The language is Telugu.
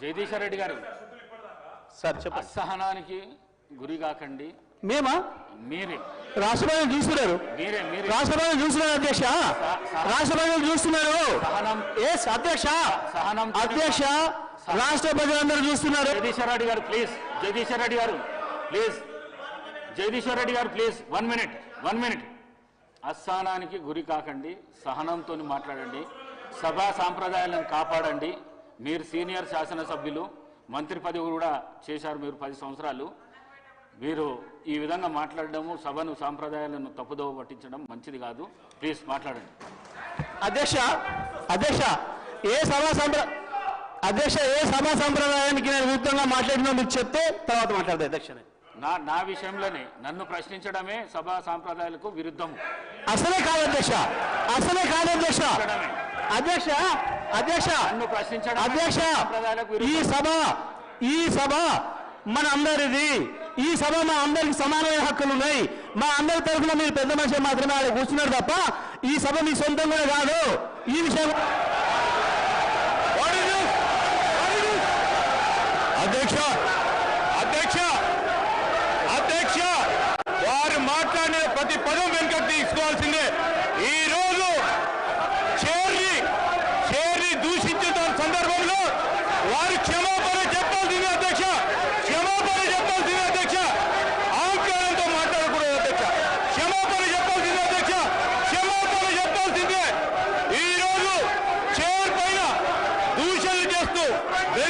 జగదీశ్వర్ రెడ్డి గారు సార్ చెప్పండి. అసహనానికి గురి కాకండి. మేమా? మీరే. రాష్ట్రపతి చూస్తున్నారు. మీరే మీరే. రాష్ట్రపతి చూస్తున్నారు అధ్యక్ష. రాష్ట్రపతి చూస్తున్నారు. సహనం. ఎస్ అధ్యక్ష. సహనం. అధ్యక్ష రాష్ట్ర ప్రజలందరూ చూస్తున్నారు. జగదీశ్వర్ రెడ్డి గారు ప్లీజ్ జగదీశ్వర్ రెడ్డి గారు please Jagadishwar Reddy garu please one minute one minute అస్థానానికి గురి కాకండి. సహనంతో మాట్లాడండి. సభా సాంప్రదాయాలను కాపాడండి. మీరు సీనియర్ శాసనసభ్యులు మంత్రి పదవి కూడా చేశారు మీరు పది సంవత్సరాలు. మీరు ఈ విధంగా మాట్లాడడము సభను సాంప్రదాయాలను తప్పుదోవ పట్టించడం మంచిది కాదు. ప్లీజ్ మాట్లాడండి. అధ్యక్ష అధ్యక్ష ఏ సభా సంప్ర అధ్యక్ష ఏ సభా సంప్రదాయానికి నేను విరుద్ధంగా మాట్లాడినా మీరు చెప్తే తర్వాత మాట్లాడదు అధ్యక్ష నా నా విషయంలోనే నన్ను ప్రశ్నించడమే సభా సాంప్రదాయాలకు విరుద్ధం అసలే కాదు అధ్యక్ష అసలే కాదు అధ్యక్ష. అధ్యక్ష అధ్యక్ష ప్రశ్నించడం అధ్యక్ష ఈ సభ ఈ సభ మన అందరిది ఈ సభ మా అందరికి సమానమైన హక్కులు ఉన్నాయి. మా అందరి తరఫున మీరు పెద్ద మనిషి మాత్రమే ఆడ కూర్చున్నారు తప్ప ఈ సభ మీ సొంతం కూడా కాదు. ఈ విషయం అధ్యక్ష అధ్యక్ష అధ్యక్ష. వారు మాట్లాడిన ప్రతి పదం